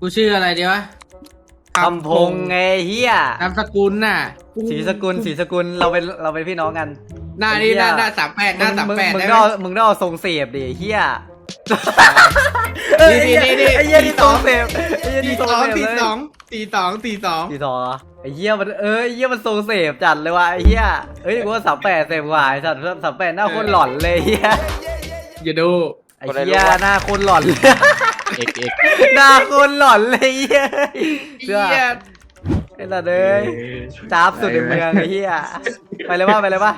กูชื่ออะไรดีวะคำพงไงเฮียนามสกุลน่ะสีสกุลสีสกุลเราเป็นเราเป็นพี่น้องกัน หน้านี่หน้าหน้าสามแปดหน้าสามมึงแปดมึงได้ต้ไหองมมึงต้องเอาทรงเสียบดิเฮียนี่นี่นี่นี่ ไอ้เหี้ยนี่ทรงเสียบไอ้เหี้ยตีนี่ทรงสองเสียบตีเลยสองตีสองตีสองตีสองเหรอไอ้เหี้ยมันเออไอ้เหี้ยมันทรงเสียบจัดเลยว่ะไอ้เหี้ยเอ้ยกูว่าสามแปดเสียบกว่าไอ้สัตว์สามแปดหน้าโคนหลอนเลยเหี้ยอย่าดู ไอ้เหี้ยหน้าโคนหลอนเลยเอกเอกหน้าโคนหลอนเลยเหี้ยเสื้อเหี้ยไอ้สัตว์เอ้ยจ้าบสุดในเมืองไอ้เหี้ยไปเลยป่ะไปเลยป่ะ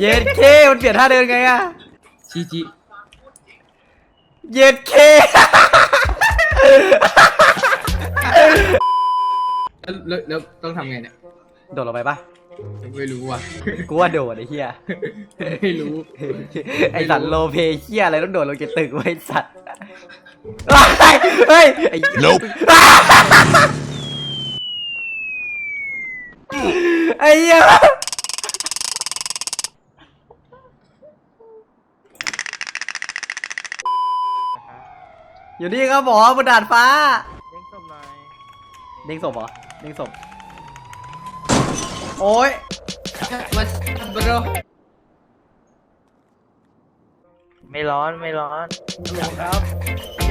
เย็ดเคมันเปลี่ยนท่าเดินไงอะชีจีเย็ดเคแล้วแล้วแล้วต้องทำไงเนี่ยโดดลงไปป่ะ ไม่รู้ว่ะ กูว่าโดดไอ้เหี้ยไม่รู้ ไอสัตว์โลเพเหี้ยอะไรต้องโดดลงจากตึกไว้ไอ้สัตว์เฮ้ยเฮ้ยไอ้ Nope ไอ้เหี้ยอยู่นี่ครับหมอบนดาดฟ้า เด้งศพหน่อย เด้งศพเหรอ เด้งศพ โอ้ยมาบรไม่ร้อนไม่ร้อนครับ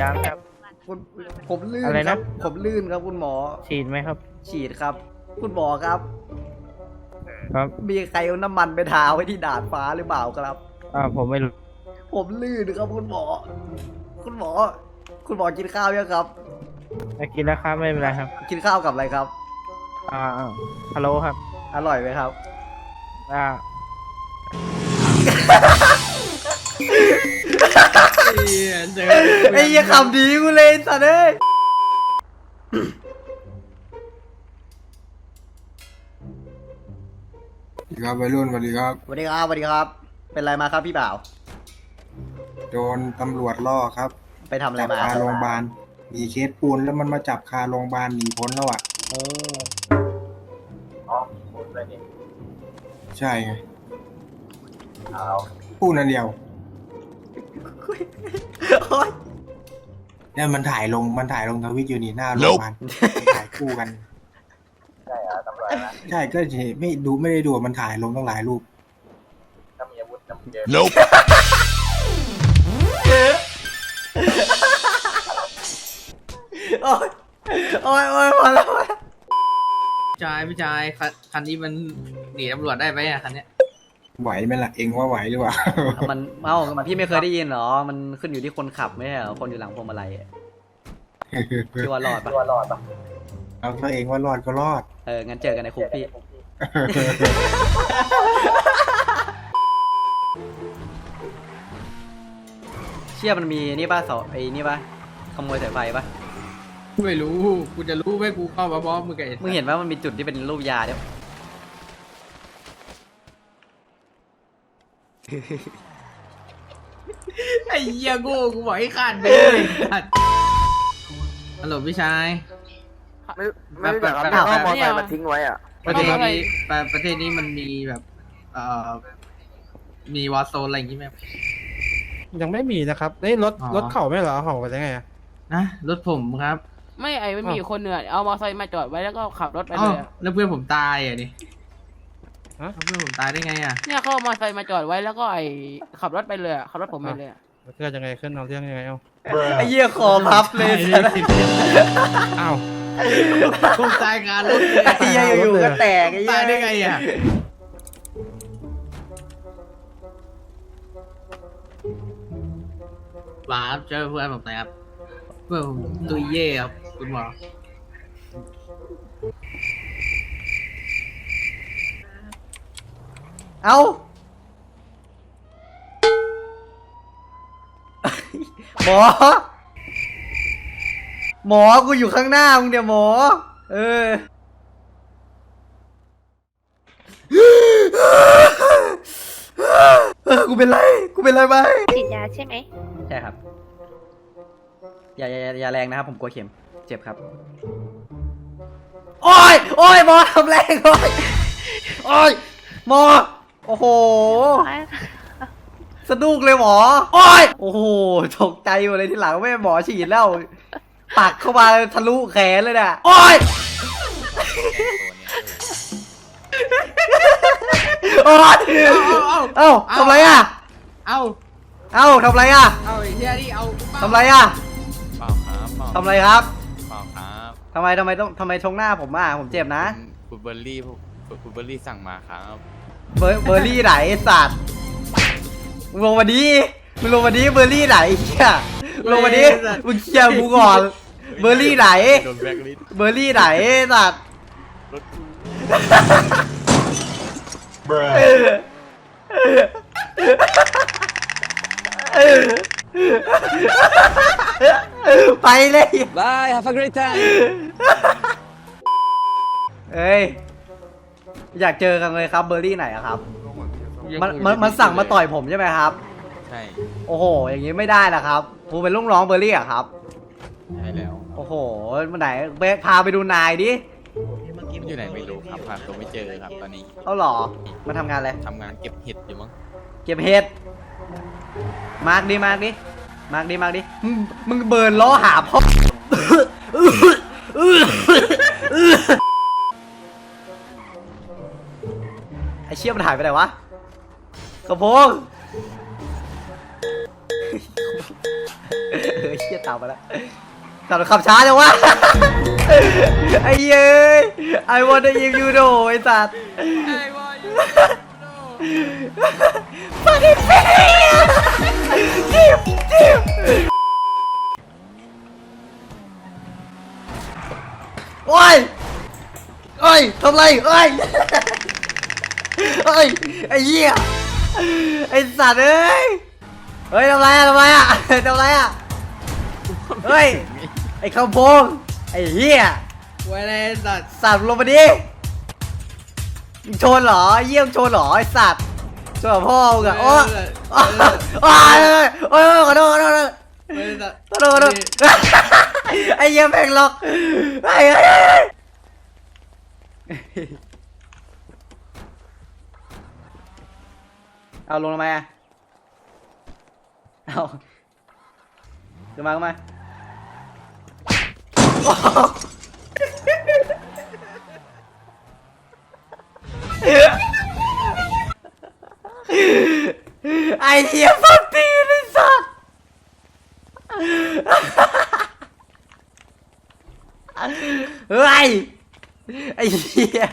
ยังครับ คุณผมลื่นอะไรคนะรับผมลื่นครับคุณหมอ ฉีดไหมครับ ฉีดครับ คุณหมอครับ ครับมีใครเอาน้ำมันไปทาไว้ที่ดาดฟ้าหรือเปล่าครับ อ่าผมไม่รู้ผมลื่นครับคุณหมอ คุณหมอ คุณหมอกินข้าวยังครับไม่กินแล้วครับไม่เป็นไรครับ กินข้าวกับอะไรครับ อ่าอ่าฮัลโหลครับ อร่อยไหมครับ อ่าเหี้ยเจอไอ้เหี้ยคำดีกูเลยสัตว์เอ้ยสวัสดีครับวัยรุ่นสวัสดีครับ สวัสดีครับสวัสดีครับ เป็นไรมาครับพี่บ่าว โดนตำรวจล่อครับไปทำอะไรจับมาคาโรงพยาบาลมีเคสปูนแล้วมันมาจับคาโรงพยาบาลหนีพ้นแล้วอะ โอ้ ใช่ไงปูนอันเดียวโอ๊ยเนี่ยมันถ่ายลงมันถ่ายลงทวิตอยู่นี่หน้าโรงพยาบาลมันถ่ายคู่กัน ใช่อะตำรวจใช่ก็เห็นไม่ดูไม่ได้ดูมันถ่ายลงตั้งหลายรูป Nope. โอ๊ยโอ๊ยโอ๊ยพอแล้วพอแล้วพี่ ชายพี่ชายคันคันนี้มันหนีตำรวจได้ไหมอะคันเนี้ยไหวไหมล่ะเองว่าไหวหรือเปล่า มันเอ้าพี่ไม่เคยได้ยินเหรอ มันขึ้นอยู่ที่คนขับไม่ใช่เหรอคนอยู่หลังพวงมาลัยอะพี่ว่ารอดปะเอาถ้าเองว่ารอดก็รอด เอองั้นเจอกันในคุกพี่ เชี่ยมันมีนี่ป่ะเสาไอ้นี่ป่ะขโมยสายไฟป่ะ ไม่รู้ กูจะรู้ไหมกูเข้ามาบอสมึงกับไอ้มึงเห็นว่ามันมีจุดที่เป็นรูปยาเนี่ยไอ้เหี้ยโง่กูบอกให้ขาดเลยฮัลโหลพี่ชาย ไม่ไม่รู้จักครับแบบเอามอแบบไซค์มาทิ้งไว้อะ ประเทศนี้ประประเทศนี้มันมีแบบเอ่อมีวอร์โซนอะไรอย่างงี้ไหม ยังไม่มีนะครับเอ้ยรถอ๋อ รถเข่าไม่เหรอเข่าไปได้ไงอะนะรถผมครับ ไม่ไอ้ไม่มีอ้าวอยู่คนเหนื่อยเอามอเตอร์ไซค์มาจอดไว้แล้วก็ขับรถไปอ้าเลวยอะแล้วเพื่อนผมตายอะดิฮะ แล้วเพื่อนผมตายได้ไงอะเนี่ยเขาเอามอเตอร์ไซค์มาจอดไว้แล้วก็ไอ้ขับรถไปเลยอะขับรถผมไปเลยอะเกิดยังไงขึ้นเอาเรื่องยังไงเอาไอ้เหี้ยคอพับเลยสัสอ้าวกูตายงานรถเลยไอ้เหี้ยอยู่ๆก็แตกไอ้เหี้ยตายได้ไงอะหวาครับเจอเพื่อนผมหน่อยครับเพื่อนผมตุยเย่ครับ คุณหมอเอ้า หมอ หมอกูอยู่ข้างหน้ามึงเนี่ยหมอ เออ เออกูเป็นไร กูเป็นไรไหมฉีดยาใช่ไหม ใช่ครับ อย่าอย่าอย่าอย่าแรงนะครับ ผมกลัวเข็ม เจ็บครับ โอ้ย โอ้ยหมอทำแรงโอ้ยโอ้ยหมอ โอ้โห สะดุ้งเลยหมอ โอ้ย โอ้โห ตกใจหมดเลยที่หลังไม่หมอฉีดแล้ว ปักเข้ามาทะลุแขนเลยน่ะ โอ้ย โอ้ยเอาเอ้าทำไรอะ เอาเอ้าทำไรอะ เอาไอ้เฮียนี่เอาทำไรอะ เปล่าครับเปล่าทำไรครับเปล่าครับ ทำไมทำไมต้องทำไมชงหน้าผมอะผมเจ็บนะคุณเบอร์รี่คุณเบอร์รี่สั่งมาครับเบอร์เบอร์รี่ไหนไอ้สัตว์มึงลงมาดิมึงลงมาดิเบอร์รี่ไหนเฮียมึงลงมาดิมึงเคลียร์กูก่อนเบอร์รี่ไหนโดนแบล็คลิสต์เบอร์รี่ไหนไอ้สัตว์รถกู ไปเลย Bye have a great time เอ้ย อยากเจอกันเลยครับเบอร์รี่ไหนอะครับ มันมันมันสั่งมาต่อยผมใช่ไหมครับ ใช่โอ้โห อย่างนี้ไม่ได้นะครับกูเป็นลูกน้องเบอร์รี่อะครับ ใช่แล้วโอ้โหมันไหนไปพาไปดูนายดิ มันอยู่ไหนไม่รู้ครับหาตัวไม่เจอครับตอนนี้เอาเหรอ มาทำงานอะไร ทำงานเก็บเห็ดอยู่มั้งเก็บเห็ด มาร์กดิมาร์กดิมาร์กดิมาร์กดิมึงมึงเบิร์นล้อหาพ่อไอเชี่ยมันหายไปไหนวะกระโปงเออเชี่ยตามมาแล้วตามขับช้าจังวะไอ้เย้ย I wanna if you know ไอ้สัตว์ fucking failure จิบจิบโอ้ยโอ้ยทำไรเอ้ยเอ้ยไอ้เหี้ยไอ้สัตว์เอ้ยเฮ้ยทำไรอะทำไรอะทำไรอะเฮ้ยไอ้ข้าวโพงไอ้เหี้ยไว้เลยสัตว์สัตว์ลงมาดิ มึงชนเหรอเยี่ยมชนเหรอไอ้สัตว์ชนกับพ่อมึงอะโอ้ยโอ้ยโอ้ยโอ้ยขอโทษขอโทษขอโทษไว้เลยสัตว์ขอโทษขอโทษไอ้เยี่ยมแม่งล็อกไอ้ไอ้ไอ้เอาลงทำไมอะเอาขึ้นมาขึ้นมา อ้เหี้ยฟันตีนไอ้สัตว์เฮ้ยไอ้เหี้ย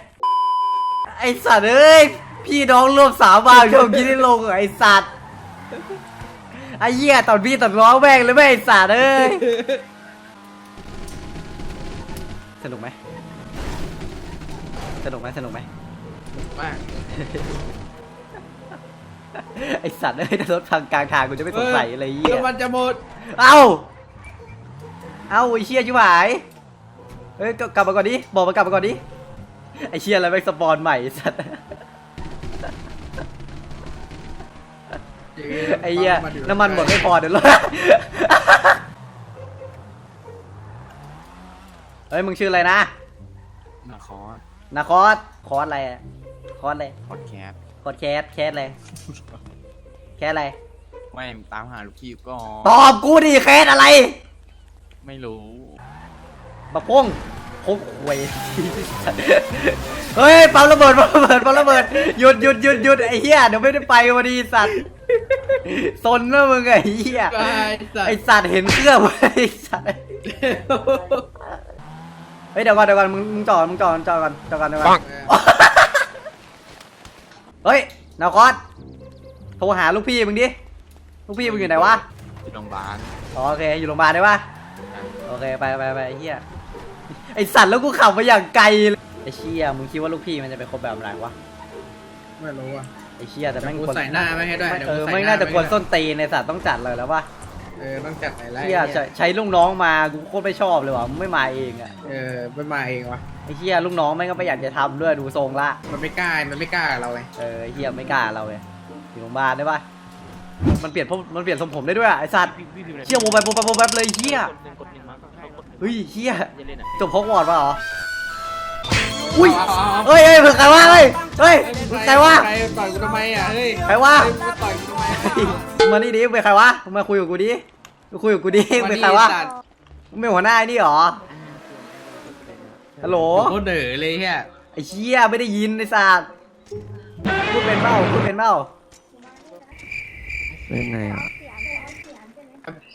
ไอ้สัตว์เอ้ยพี่น้องร่วมสาบานชมกินได้ลงเหรอไอ้สัตว์ไอ้เหี้ยตอนพี่ตัดร้องแม่งเลยไม่ไอ้สัตว์เอ้ยสนุกไหมสนุกไหมสนุกไหม มาก ไอสัตว์เอ้ยถ้ารถพังกลางทางกูจะไม่สงสัยอะไรเหี้ยแล้วมันจะหมดเอ้าเอ้าไอเชี่ยชิบหายเฮ้ยกลับกลับมาก่อนดิบอกมากลับมาก่อนดิไอเชี่ยอะไรไม่งสปอนใหม่ไอ้สัตว์ไอเหี้ยน้ำมันหมดไม่พอเดี๋ยวรถเฮ้ยมึงชื่ออะไรนะนาคอสนาคอสคอสอะไรอะคอสอะไรพอดแคสต์คอสแคสแคสอะไร แคสอะไร ไม่ตามหาลูกพี่ก็ตอบกูดิแคสอะไร ไม่รู้บักพงพงควยเฮ้ยปั๊มระเบิดปั๊มระเบิดปั๊มระเบิดหยุดหยุดหยุดหยุดไอ้เหี้ยเดี๋ยวไม่ได้ไปวันดีสัตว์ซนนะมึงไอ้เหี้ยไอ้สัตไอ้ว์สัตว์เห็นเครื่องไอ้สัตว์เฮ้ยเดี๋ยวก่อนเดี๋ยวก่อนมึงมึงจอดมึงจอดจอดก่อนจอดก่อนเดี๋ยวก่อนเฮ้ยนาคอส โทรหาลูกพี่มึงดิ ลูกพี่มึงอยู่ไหนวะที่โรงพยาบาลอ๋อโอเค อยู่โรงพยาบาลได้ปะโอเค ไปไปไปไอ้เฮียไอสัตว์แล้วกูขับมาอย่างไกลเลยไอเชี่ยมึงคิดว่าลูกพี่มันจะเป็นคนแบบไหนวะ ไม่รู้อะ ไอเชี่ยแต่แม่งกูคนใส่หน้าไม่ให้ด้วยไม่เดี๋ยวเอกูอใส่ไม่งหน้าน่าจะไม่ควรให้ส้นตีนในสัตว์ต้องจัดเลยแล้ววะเออต้องจัดไหนไล่เชี่ยใช้ใช้ลูกน้องมากูโคตรไม่ชอบเลยว่ะมึงไม่มาเองอะเออไม่มาเองวะไอเชี่ยลูกน้องแม่งก็ไม่อยากจะทำด้วยดูทรงละมันไม่กล้ามันไม่กล้ากับเราไงเออไอ้เฮียไม่กล้าเราเลย อยู่โรงพยาบาลได้ปะมันเปลี่ยนพวกมันเปลี่ยนทรงผมได้ด้วยอะไอสัตว์เชี่ยโมบายโมบายโมบายเลยเฮียเฮ้ยเฮียจบฮอกวอตส์ป่ะเหรออุ้ยเอาเอาเอาเฮ้ยเฮ้ยมึงใครวะเฮ้ยเฮ้ยมึงใครวะใครต่อยกูทำไมอะเฮ้ยใครวะเฮ้ยมึงต่อยกูทำไมมานี่ดิเป็นใครวะมึงมาคุยกับกูดิมาคุยกับกูดิเป็นใครวะสัตว์มึงเป็นหัวหน้าไอ้นี่หรอฮัลโหลโคตรเด๋อเลยเฮียไอ้เชี่ยไม่ได้ยินไอ้สัตว์พูดเป็นเปล่าพูดเป็นเปล่า เป็นไงอะ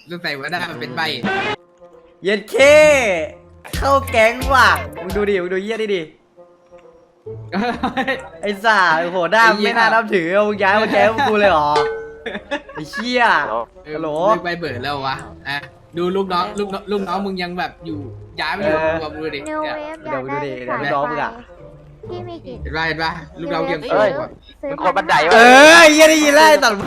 ต้องใส่ว่าได้มันเป็นใบเย็นเค เข้าแก๊งว่ะมึงดูดิมึงดูเยี่ยดิดิไอ้สัตว์โอ้โหหน้ามึงไม่น่านับถือเอามึงย้ายมาแก๊งกูเลยเหรอไอ้เชี่ยฮัลโหลเลิกใบเบิดแล้ววะอะดูลูกน้องลูกน้องลูกน้องมึงยังแบบอยู่ย้ายมาอยู่กับมึงดินิเดี๋ยวดูดิเดี๋ยวสาน้องมึงอะไฟพี่มีกี่เห็นป่ะเห็นป่ะลูกน้องยังเอ้ยมึงคนบันไดวะเอเยี่ยได้ยินแล้วไอ้สัตว์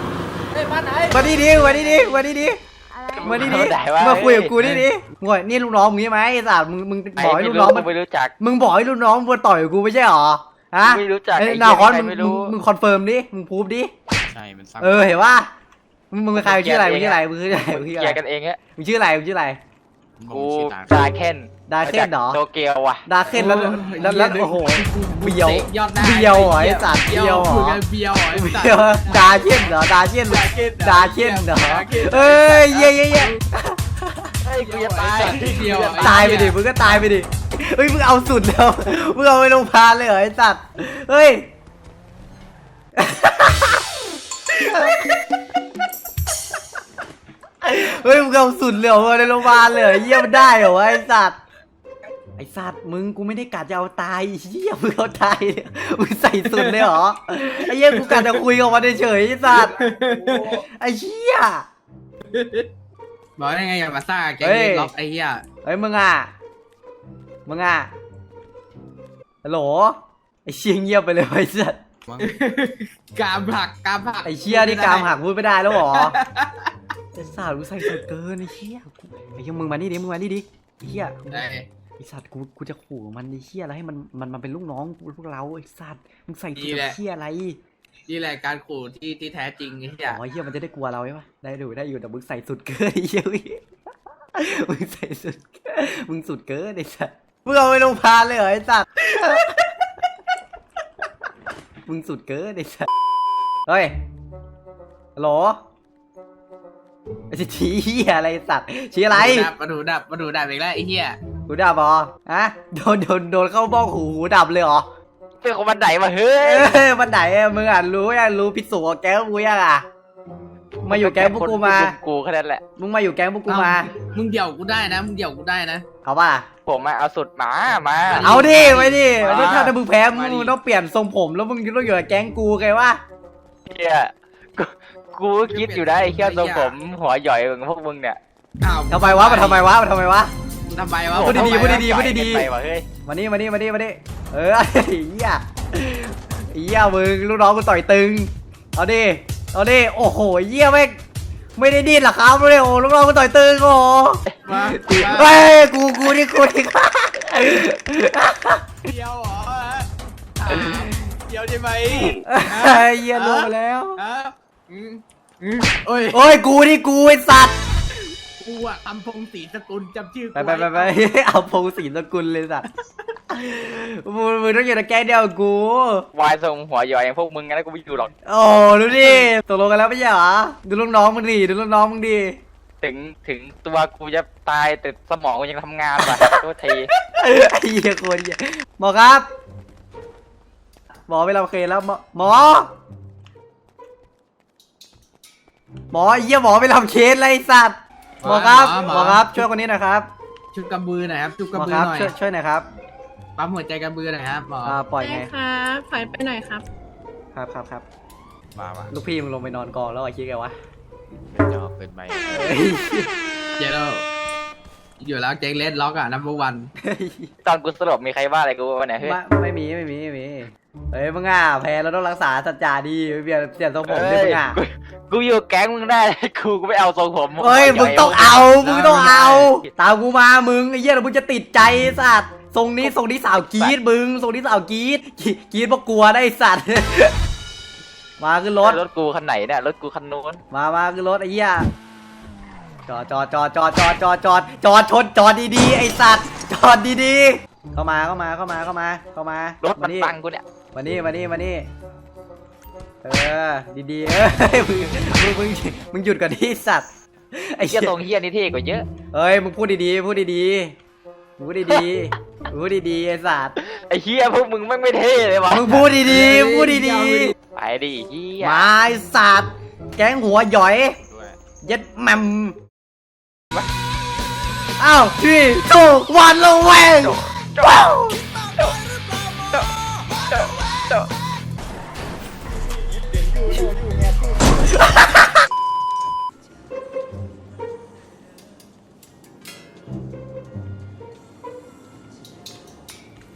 มาดิดิมาดิดิมาดิดิอะไรมาดิดิบันไดวะมาคุยกับกูดิดิมึงบอกนี่ลูกน้องมึงใช่ไหมไอ้สัตว์มึงมึงบอกให้ลูกน้องมันไม่รู้จัก มึงบอกให้ลูกน้องมึงมาต่อยกับกูไม่ใช่หรอฮะไม่รู้จักเอ้ยไอ้เหี้ยนาคอนใครมึงไม่รู้มึงมึงคอนเฟิร์มดิมึงพูดดิใช่มันซ้ำเออเห็นว่ามึงมึงเป็นใครมึงชื่ออะไรมึงชื่ออะไรมึงชื่ออะไรมึงชื่อเกลีอะยไรร์กันเองอะมึงชื่ออะไรมึงชื่ออะไรผม กูชื่อตาดาเคนดาเคนเหรอโตเกียวว่ะดาเคนแล้วแล้วแล้วแล้วโอ้โหเบียวเตะยอดหน้าเบียวเหรอไอ้สัตว์เบียวเหรอคุยกันเบียวเหรอไอ้สัตเบียวว์ดาเคนเหรอดาเคนเหรอดาเคนเหรอดาเคนเหรอดาเคนเอ้ยเย่เย่เย่เฮ้ยกูจะตายเบียวอะตายไปดิมึงก็ตายไปดิเฮ้ยมึงเอาสุดแล้วมึงเอาไปโรงพยาบาลเลยเหรอไอ้สัตว์เฮ้ย เฮ้ยมึงเอาสุดเลยเหรอในโรงพยาบาลเลยเหรอเยี่ยมนได้เหรอวะไอ้สัตว์ไอ้สัตว์มึงกูไม่ได้กะจะเอาตายเยี่ยมึงเอาตายเนี่ยมึงใส่สุดเลยเหรอไอ้เยี่ยกูกะจะคุยกับมันเฉยๆไอ้สัตว์ไอ้เหี้ยบอกได้ไงอย่ามาซ่าแกงเฮ้ยเล่นล็อกไอ้เหี้ยเฮ้ยมึงอะ มึงอะฮัลโหลไอ้เชี่ยเงียบไปเลยไอ้สัตว์มั้งกามผักกามผักไอ้เชี่ยนี่กามหักพูดไม่ได้แล้วเหรอ ไอ้สัตว์กูใส่สุดเกินไอ้เชี่ยกูไอ้เชี่ยมึงมานี่ดิมึงมานี่ดิไอ้เชี่ยได้ไอ้สัตว์กูกูจะขู่มันไอ้เชี่ยแล้วให้มันมันมันเป็นลูกน้องพวกเราไอ้สัตว์มึงใส่สุดกับเชี่ยอะไรนี่แหละการขู่ที่ที่แท้จริงไอ้เหี้ยอ๋อไอ้เชี่ยมันจะได้กลัวเราใช่ปะได้ดูได้อยู่แต่มึงใส่สุดเกินไอ้เชี่ยมึงใส่สุดมึงสุดเกินไอ้สัตว์มึงเอาไปโรงพยาบาลเลยเหรอไอ้สัตว์มึงสุดเกินไอ้สัสเฮ้ยฮัลโหล ไอ้ชี้เหี้ยอะไรไอ้สัตว์ชี้อะไรมาดูดับมาดูดับอีกแล้วไอ้เหี้ยหูดับเหรอฮะโดนโดนโดนเข้าบ้องหูหูดับเลยเหรอเป็นคนบันไดมาเฮ้ยเอ้ยมันไหนอะมึงอะรู้ยังรู้พิสูจน์กับแก๊งกูยังอะมาอยู่แก๊งพวกกูมากูแค่นั้นแหละ มึงมาอยู่แก๊งพวกกูมา เอ้มึงเดี่ยวกูได้นะ มึงเดี่ยวกูได้นะเอาป่ะ ผมมาเอาสุดหมามา เอาดิไปดิมาดิถ้าถ้ามึงแพ้มึงมาดิต้องเปลี่ยนทรงผมแล้วมึงต้องอยู่กับแก๊งกูไงวะ เฮียกู กูคิดอยู่ได้ไอ้เฮียทรงผมหัวหย่อยเหมือนพวกมึงเนี่ยอ้าวทำไมวะมันทำไมวะมันทำไมวะ ทำไมวะพูดดีๆทำไมวะพูดดีๆพูดดีไปว่ะเฮ้ยมานี่มานี่มานี่มานี่เออ ไอ้เหี้ยไอ้เหี้ยมึงลูกน้องกูต่อยตึง เอาดิ เอาดิ โอ้โหไอ้เหี้ยไม่งไม่ได้ดิ้นหรอครับเลยโอ้ลูกน้องกูต่อยตึงโอ้โหมาเฮ้ยกูกูนี่กูนี่ เดี่ยวเหรอถามเดี่ยวใช่ไหม ไอ้เหี้ยลงไปแล้ว ฮะ อืมอืมโอ้ยโอ้ยกูนี่กูไอ้สัตว์กูอะคำพงศรีสกุลจำชื่อกูไปไปไปไป เอาพงศรีสกุลเลยสัตว์มึงมึงต้องอยู่ในแก๊งเดียวกับกู วายทรงหัวหย่อยอย่างพวกมึงงั้นกูไม่อยู่หรอก โอ้ดูดิตกลงกันแล้วไม่ใช่เหรอดูลูกน้องมึงดิดูลูกน้องมึงดิถึงถึงตัวกูจะตายแต่สมองกูยังทำงานว่ะ โทษทีไอ้เหี้ยโคนเหี้ยหมอครับ หมอไปรับเคสแล้วหมอหมอ หมอไอ้เหี้ยหมอไปรับเคสเลยไอ้สัตว์หมอครับหมอครับช่วยคนนี้หนะครับชุดกำบือหน่อยครับชุดหมอกำบืคอรับหน่อยช่วยช่วยหน่อยครับปั๊มหัวใจกำบือหน่อยครับหมออ่าปล่อยไงได้ครับถอยไปหน่อยครับ ครับครับครับมาว่ะลูกพี่มึงลงไปนอนกองแล้วไอ้คิดไงวะเป็นจอบเป็นใบเฮ้ยเดี๋ยวเราอยู่แล้วเจ๊งเลสล็อกอะนัมเบอร์วัน ตอนกูสลบมีใครว่าอะไรกูวะเนี่ยเฮ้ยไม่ไม่มีไม่มีไม่มี เฮ้ยมึงอะแพ้เราต้องรักษาสัจจาดีเปลี่ยนเปลี่ยนทรงผมดิมึงอะกูกูอยู่แก๊งมึงได้ กูกูไม่เอาทรงผมเฮ้ยมึงต้องเอา มึงต้องเอา ตามกูมามึงไอ้เหี้ยเดี๋ยวมึงจะติดใจไอ้สัตว์ทรงนี้ทรงนี้สาวกรีดมึงทรงนี้สาวกรีดกรีกรีดเพราะกลัวได้ไอ้สัตว์ มาขึ้นรถรถกูคันไหนเนี่ยรถกูคันนู้นมามาขึ้นรถไอ้เหี้ยจอดจอดจอดจอดจอดจอดจอดจอดชนจอดดีๆไอ้สัตว์จอดดีๆ เข้ามาเข้ามาเข้ามาเข้ามาเข้ามารถมันนี่บังกูเนี่ย มานี่มานี่มานี่ไปเออดีๆเอ้ยมึงมึงมึงมึงหยุดก่อนที่สัตว์ไอ้ไอ้เหี้เหี้ยยตรงเหี้ยนี่เท่กว่าเยอะ เอ้ยมึงพูดดีๆพูดดีๆมึงพูดดีๆมึงพูดดีๆไอ้สัตว์ไอ้เหี้ยพวกมึงแม่งไม่เท่เลยวะมึงพูดดีๆพูดดีไปดิเหี้ยๆมาไอ้สัตว์แก๊งหัวหย่อย ด้วยเย็ดแมมอ้าวที่ถูกวันละแวง ว้าว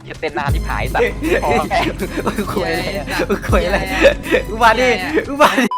จะเต้นหน้าที่ผายสัตว์พอแม่งมึงคุยอะไรมึงคุยอะไรมึงมาดิมึงมาดิ